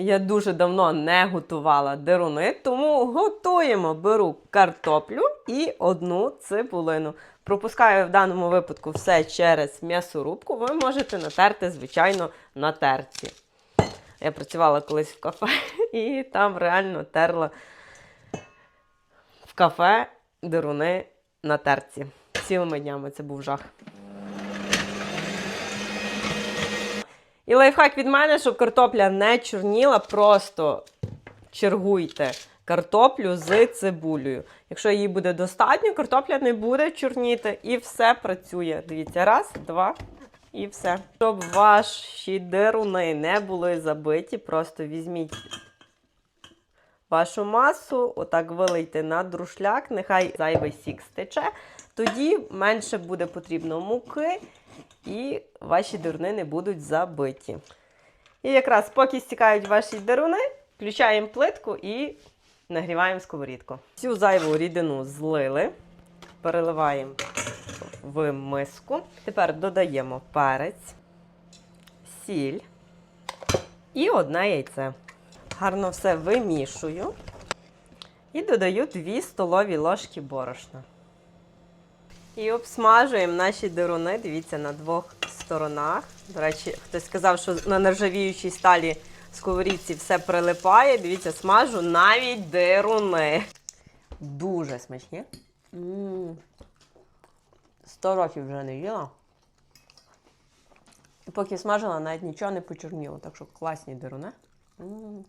Я дуже давно не готувала деруни, тому готуємо. Беру картоплю і одну цибулину. Пропускаю в даному випадку все через м'ясорубку. Ви можете натерти, звичайно, на терці. Я працювала колись в кафе і там реально терла в кафе деруни на терці. Цілими днями це був жах. І лайфхак від мене, щоб картопля не чорніла, просто чергуйте картоплю з цибулею. Якщо її буде достатньо, картопля не буде чорніти і все працює. Дивіться, раз, два і все. Щоб ваші деруни не були забиті, просто візьміть вашу масу, отак вилийте на друшляк, нехай зайвий сік стече. Тоді менше буде потрібно муки, і ваші деруни не будуть забиті. І якраз поки стікають ваші деруни, включаємо плитку і нагріваємо сковорідку. Цю зайву рідину злили, переливаємо в миску. Тепер додаємо перець, сіль і одне яйце. Гарно все вимішую і додаю 2 столові ложки борошна. І обсмажуємо наші деруни, дивіться, на двох сторонах. До речі, хтось сказав, що на нержавіючій сталі сковорідці все прилипає. Дивіться, смажу навіть деруни. Дуже смачні. М. Сто років вже не їла. Поки смажила, навіть нічого не почорніло. Так що класні деруни. М.